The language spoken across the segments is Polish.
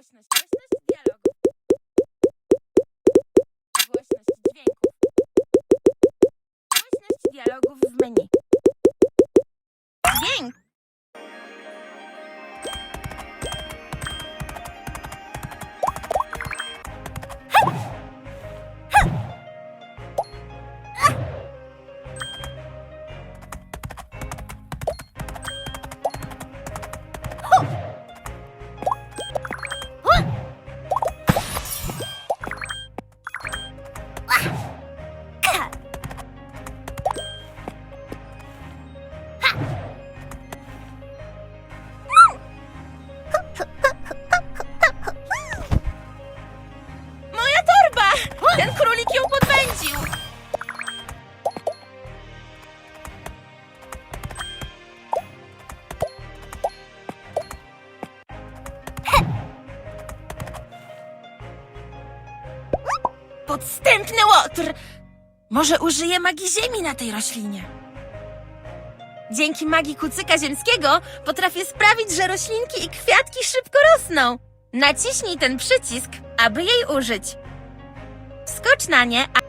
Ось на Podstępny łotr! Może użyję magii ziemi na tej roślinie. Dzięki magii kucyka ziemskiego potrafię sprawić, że roślinki i kwiatki szybko rosną. Naciśnij ten przycisk, aby jej użyć. Skocz na nie, a...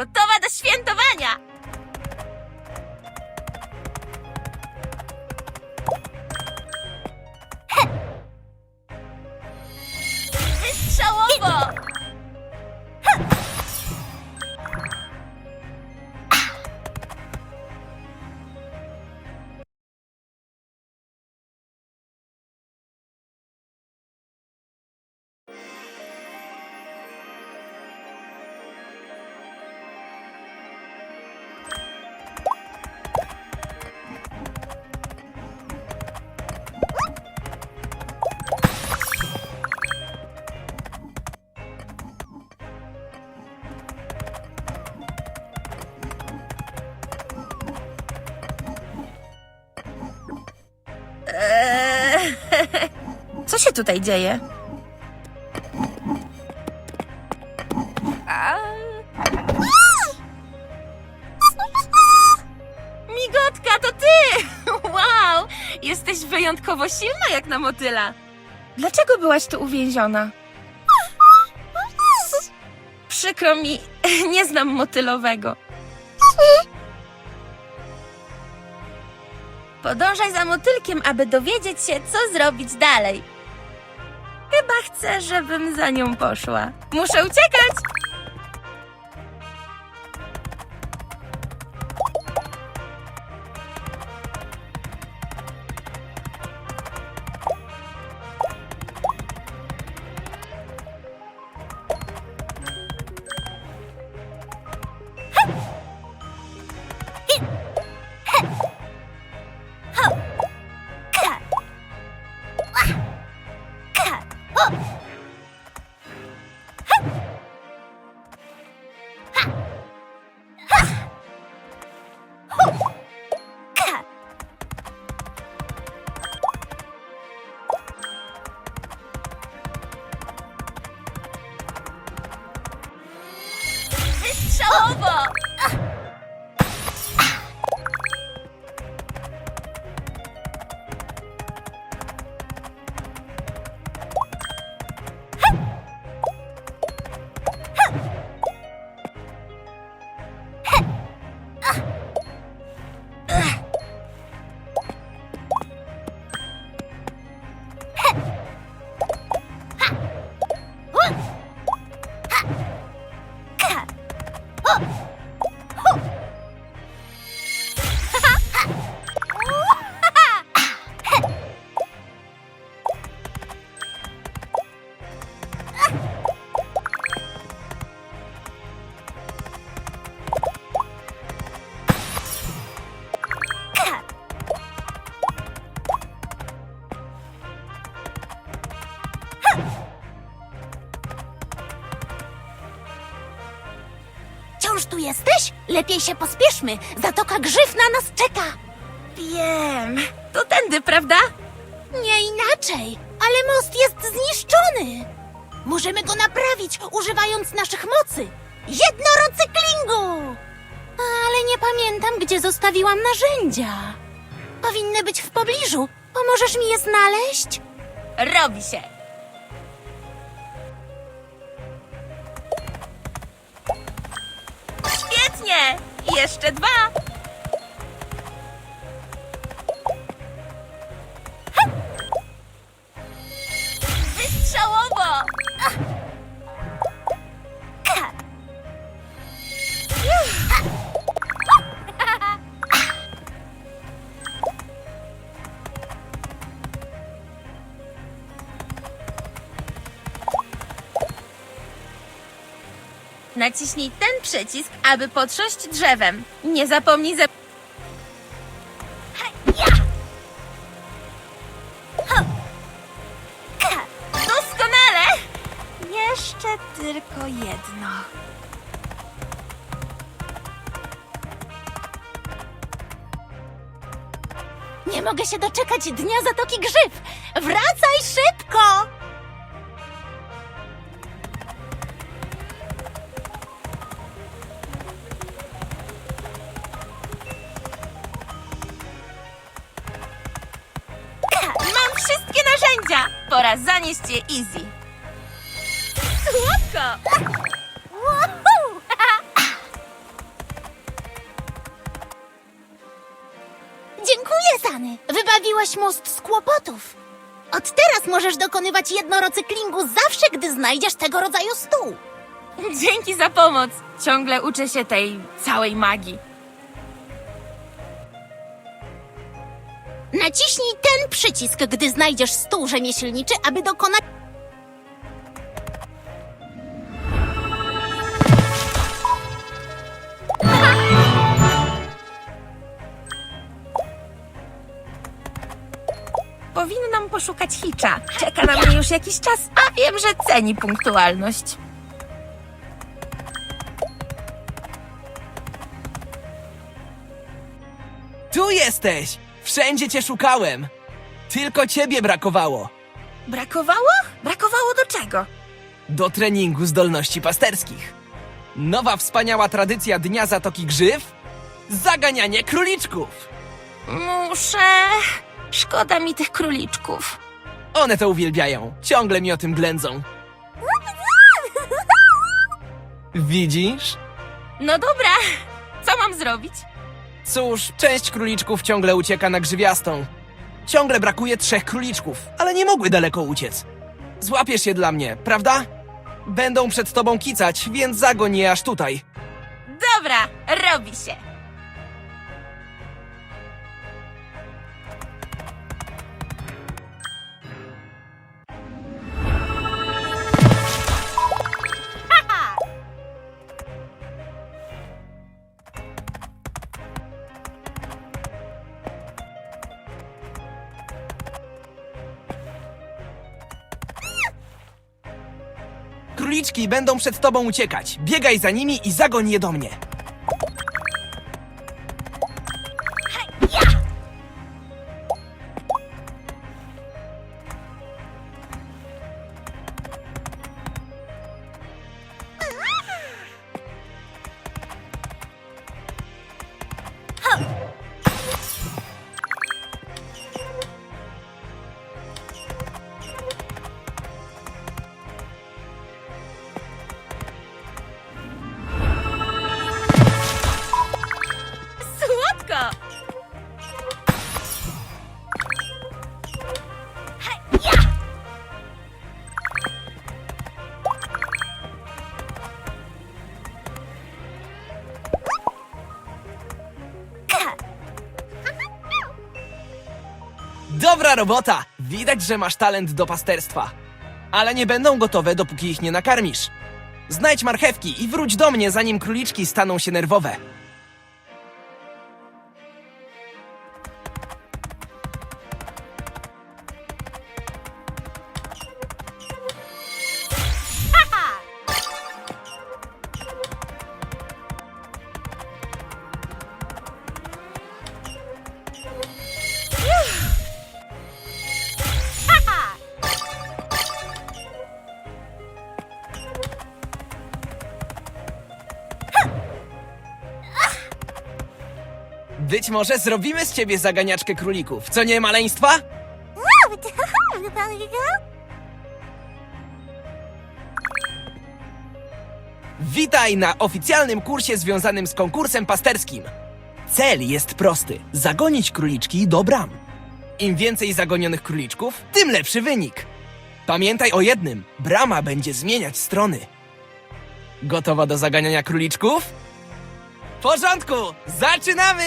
gotowa do świętowania. Się tutaj dzieje? Migotka, to ty! Wow! Jesteś wyjątkowo silna jak na motyla. Dlaczego byłaś tu uwięziona? Przykro mi, nie znam motylowego. Podążaj za motylkiem, aby dowiedzieć się, co zrobić dalej. Chcę, żebym za nią poszła. Muszę uciekać! Wystrzałowo! już Lepiej się pospieszmy. Zatoka Grzyw na nas czeka. Wiem. To tędy, prawda? Nie inaczej, ale most jest zniszczony. Możemy go naprawić, używając naszych mocy. Jednorocyklingu! Ale nie pamiętam, gdzie zostawiłam narzędzia. Powinny być w pobliżu. Pomożesz mi je znaleźć? Robi się. Świetnie! Jeszcze dwa. Wystrzałowo! Naciśnij ten przycisk, aby potrząść drzewem. Nie zapomnij za... Doskonale! Jeszcze tylko jedno. Nie mogę się doczekać dnia Zatoki Grzyw. Wracaj szybko! Je Easy. Słodko! Woohoo! Dziękuję, Zany. Wybawiłaś most z kłopotów. Od teraz możesz dokonywać jednorocyklingu zawsze, gdy znajdziesz tego rodzaju stół. Dzięki za pomoc. Ciągle uczę się tej całej magii. Naciśnij ten przycisk, gdy znajdziesz stół rzemieślniczy, aby dokonać... Powinnam poszukać Hitcha. Czeka na mnie już jakiś czas, a wiem, że ceni punktualność. Tu jesteś! Wszędzie cię szukałem! Tylko ciebie brakowało! Brakowało? Brakowało do czego? Do treningu zdolności pasterskich. Nowa wspaniała tradycja Dnia Zatoki Grzyw? Zaganianie króliczków! Muszę. Szkoda mi tych króliczków. One to uwielbiają. Ciągle mi o tym ględzą. Widzisz? No dobra, co mam zrobić? Cóż, część króliczków ciągle ucieka na grzywiastą. Ciągle brakuje trzech króliczków, ale nie mogły daleko uciec. Złapiesz je dla mnie, prawda? Będą przed tobą kicać, więc zagoń je aż tutaj. Dobra, robi się. Króliczki będą przed tobą uciekać. Biegaj za nimi i zagoń je do mnie. Dobra robota! Widać, że masz talent do pasterstwa. Ale nie będą gotowe, dopóki ich nie nakarmisz. Znajdź marchewki i wróć do mnie, zanim króliczki staną się nerwowe. Być może zrobimy z ciebie zaganiaczkę królików, co nie maleństwa? Witaj na oficjalnym kursie związanym z konkursem pasterskim. Cel jest prosty: zagonić króliczki do bram. Im więcej zagonionych króliczków, tym lepszy wynik. Pamiętaj o jednym: brama będzie zmieniać strony. Gotowa do zaganiania króliczków? W porządku, zaczynamy!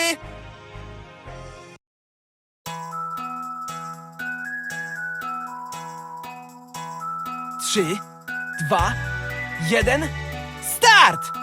Trzy, dwa, jeden, start!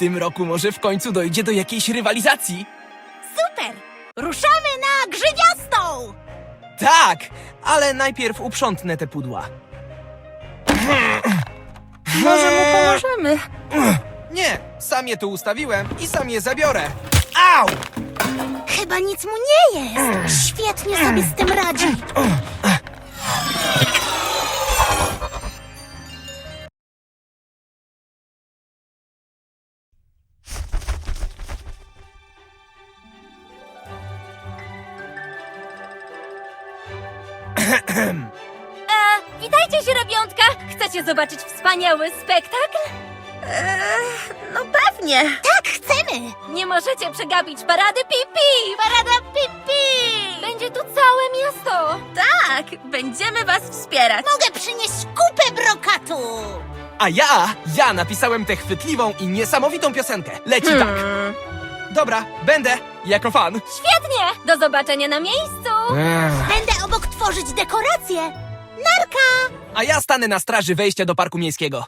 tym roku może w końcu dojdzie do jakiejś rywalizacji. Super! Ruszamy na grzywiastą! Tak, ale najpierw uprzątnę te pudła. Może mu pomożemy. Nie, sam je tu ustawiłem i sam je zabiorę. Au! Chyba nic mu nie jest. Świetnie sobie z tym radzi. Zobaczyć wspaniały spektakl? no pewnie. Tak, chcemy! Nie możecie przegapić parady Pipi! Parada Pipi! Będzie tu całe miasto! Tak, będziemy was wspierać. Mogę przynieść kupę brokatu! A ja, ja napisałem tę chwytliwą i niesamowitą piosenkę. Leci tak. Hmm. Dobra, będę, jako fan. Świetnie! Do zobaczenia na miejscu! Będę obok tworzyć dekoracje. Narka! a ja stanę na straży wejścia do parku miejskiego.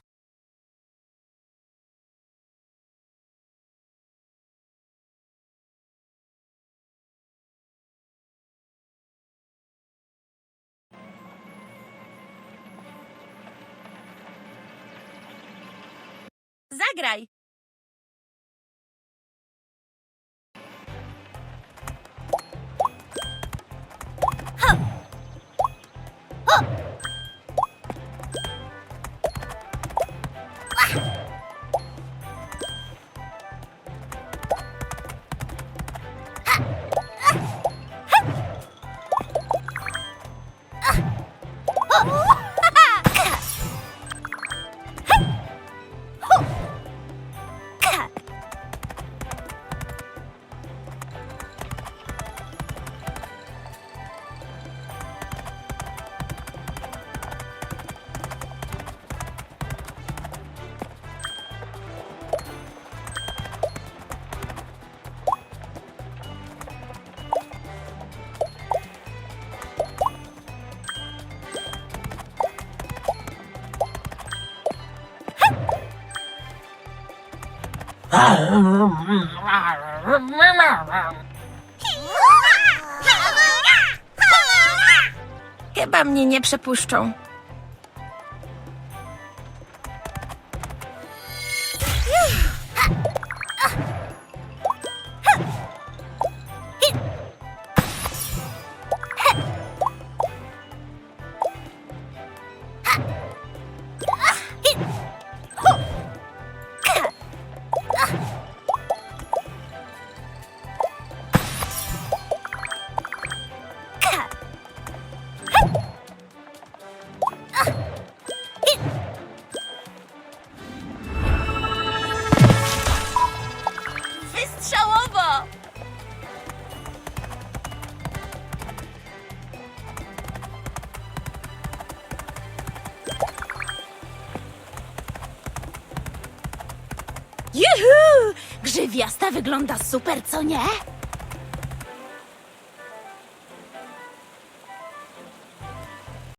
Zagraj! 어? 어, 어. Chyba mnie nie przepuszczą. Wygląda super, co nie?